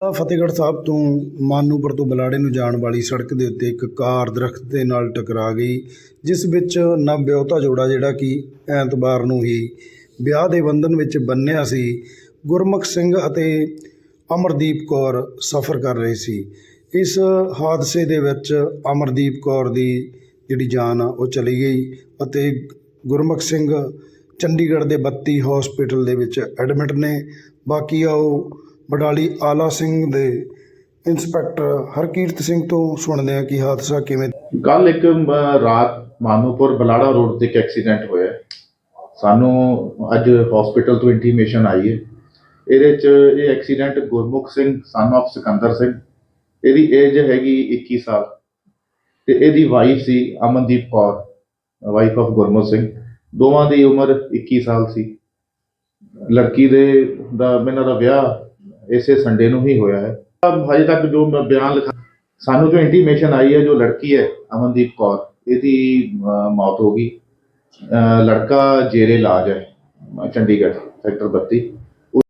ਫਤਿਹਗੜ੍ਹ ਸਾਹਿਬ ਤੋਂ ਮਾਨੂਪੁਰ ਤੋਂ ਬਲਾੜੇ ਨੂੰ ਜਾਣ ਵਾਲੀ ਸੜਕ ਦੇ ਉੱਤੇ ਇੱਕ ਕਾਰ ਦਰਖਤ ਦੇ ਨਾਲ ਟਕਰਾ ਗਈ, ਜਿਸ ਵਿੱਚ ਨਵਵਿਆਹੁਤਾ ਜੋੜਾ ਜਿਹੜਾ ਕਿ ਐਤਵਾਰ ਨੂੰ ਹੀ ਵਿਆਹ ਦੇ ਬੰਧਨ ਵਿੱਚ ਬੰਨਿਆ ਸੀ, ਗੁਰਮੁਖ ਸਿੰਘ ਅਤੇ ਅਮਰਦੀਪ ਕੌਰ ਸਫ਼ਰ ਕਰ ਰਹੇ ਸੀ। ਇਸ ਹਾਦਸੇ ਦੇ ਵਿੱਚ ਅਮਰਦੀਪ ਕੌਰ ਦੀ ਜਿਹੜੀ ਜਾਨ ਆ, ਉਹ ਚਲੀ ਗਈ ਅਤੇ ਗੁਰਮੁਖ ਸਿੰਘ ਚੰਡੀਗੜ੍ਹ ਦੇ 32 ਹਸਪੀਟਲ ਦੇ ਵਿੱਚ ਐਡਮਿਟ ਨੇ। ਬਾਕੀ ਆਓ ਬਡਾਲੀ ਆਲਾ ਸਿੰਘ ਦੇ ਇੰਸਪੈਕਟਰ ਹਰਕੀਰਤ ਸਿੰਘ ਤੋਂ ਸੁਣਦੇ ਹਾਂ ਕਿ ਹਾਦਸਾ ਕਿਵੇਂ ਕੱਲ ਇੱਕ ਅਮ, ਰਾਤ ਮਾਨੂਪੁਰ ਬਲਾੜਾ ਰੋਡ ਤੇ ਇੱਕ ਐਕਸੀਡੈਂਟ ਹੋਇਆ। ਹੈ। ਸਾਨੂੰ ਅੱਜ ਹਸਪੀਟਲ ਤੋਂ ਇੰਟੀਮੇਸ਼ਨ ਆਈ ਹੈ। ਇਹਦੇ ਚ ਇਹ accident Gurmukh Singh son of Sikandar Singh. ਇਹਦੀ ਏਜ ਹੈਗੀ 21 ਸਾਲ। ਤੇ ਇਹਦੀ ਵਾਈਫ ਸੀ ਅਮਨਦੀਪ ਕੌਰ ਵਾਈਫ ਆਫ ਗੁਰਮੁਖ ਸਿੰਘ। ਦੋਵਾਂ ਦੀ ਉਮਰ 21 ਸਾਲ ਸੀ। ਲੜਕੀ ਦੇ ਦਾ ਇਹਨਾਂ ਦਾ ਵਿਆਹ ਇਸੇ ਸੰਡੇ ਨੂੰ ਹੀ ਹੋਇਆ ਹੈ। ਹਜੇ ਤੱਕ ਜੋ ਮੈਂ ਬਿਆਨ ਲਿਖਾ ਸਾਨੂੰ ਜੋ ਇੰਟੀਮੇਸ਼ਨ ਆਈ ਹੈ ਜੋ ਲੜਕੀ ਹੈ ਅਮਨਦੀਪ ਕੌਰ ਇਹਦੀ ਮੌਤ ਹੋ ਗਈ। ਅਹ, ਲੜਕਾ ਜੇਰੇ ਇਲਾਜ ਹੈ ਚੰਡੀਗੜ੍ਹ ਸੈਕਟਰ 32